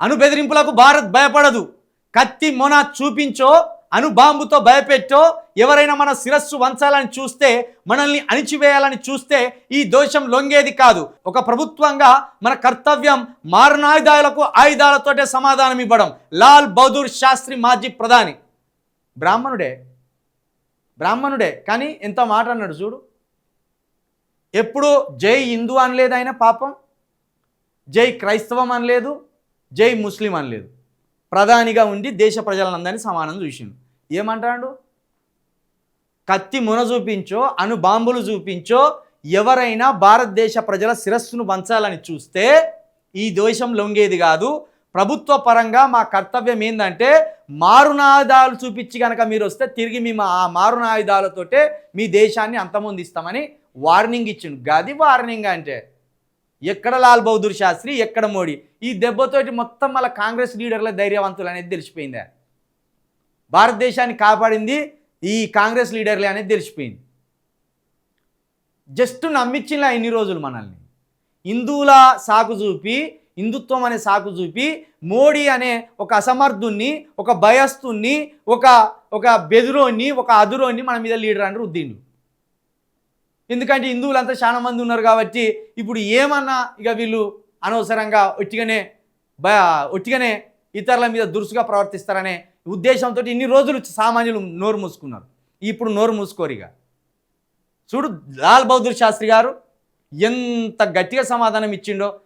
అను బెదిరింపులకు భారత్ భయపడదు. కత్తి మొన చూపించో అణు బాంబుతో భయపెట్టో ఎవరైనా మన శిరస్సు వంచాలని చూస్తే మనల్ని అణిచివేయాలని చూస్తే ఈ దోషం లొంగేది కాదు. ఒక ప్రభుత్వంగా మన కర్తవ్యం మారణాయుధాలకు ఆయుధాలతోటే సమాధానం ఇవ్వడం. లాల్ బహదూర్ శాస్త్రి మాజీ ప్రధాని. బ్రాహ్మణుడే. బ్రాహ్మణుడే. కానీ ఎంత మాట అన్నాడు చూడు. ఎప్పుడు జై హిందూ అనలేదు ఆయన పాపం. జై క్రైస్తవం అనలేదు. జై ముస్లిం అనలేదు ప్రధానిగా ఉండి దేశ ప్రజలందరినీ సమానం చూసిండు. ఏమంటాడు? కత్తి మున చూపించో అను బాంబులు చూపించో ఎవరైనా భారతదేశ ప్రజల శిరస్సును వంచాలని చూస్తే ఈ దేశం లొంగేది కాదు. ప్రభుత్వ పరంగా మా కర్తవ్యం ఏంటంటే మారునాయుధాలు చూపించి కనుక మీరు వస్తే తిరిగి మేము ఆ మారునాయుధాలతోటే మీ దేశాన్ని అంతమొందిస్తామని వార్నింగ్ ఇచ్చిండు. గది వార్నింగ్ అంటే ఎక్కడ లాల్ బహదూర్ శాస్త్రి ఎక్కడ మోడీ? ఈ దెబ్బతోటి మొత్తం మళ్ళీ కాంగ్రెస్ లీడర్ల ధైర్యవంతులు అనేది తెలిసిపోయింది. భారతదేశాన్ని కాపాడింది ఈ కాంగ్రెస్ లీడర్లే అనేది తెలిసిపోయింది. జస్ట్ నమ్మించిలా ఇన్ని రోజులు మనల్ని. హిందువుల సాకు చూపి హిందుత్వం అనే సాకు చూపి మోడీ అనే ఒక అసమర్థుణ్ణి ఒక భయస్తుణ్ణి ఒక ఒక బెదురోని ఒక అదురోని మన మీద లీడర్ అని రుద్దిండు. ఎందుకంటే హిందువులంతా చాలా మంది ఉన్నారు కాబట్టి ఇప్పుడు ఏమన్నా ఇక వీళ్ళు అనవసరంగా ఒట్టిగానే ఒట్టిగానే ఇతరుల మీద దురుసుగా ప్రవర్తిస్తారనే ఉద్దేశంతో ఇన్ని రోజులు సామాన్యులు నోరు మూసుకున్నారు. ఇప్పుడు నోరు మూసుకోరు ఇక. చూడు లాల్ బహదూర్ శాస్త్రి గారు ఎంత గట్టిగా సమాధానం ఇచ్చిండో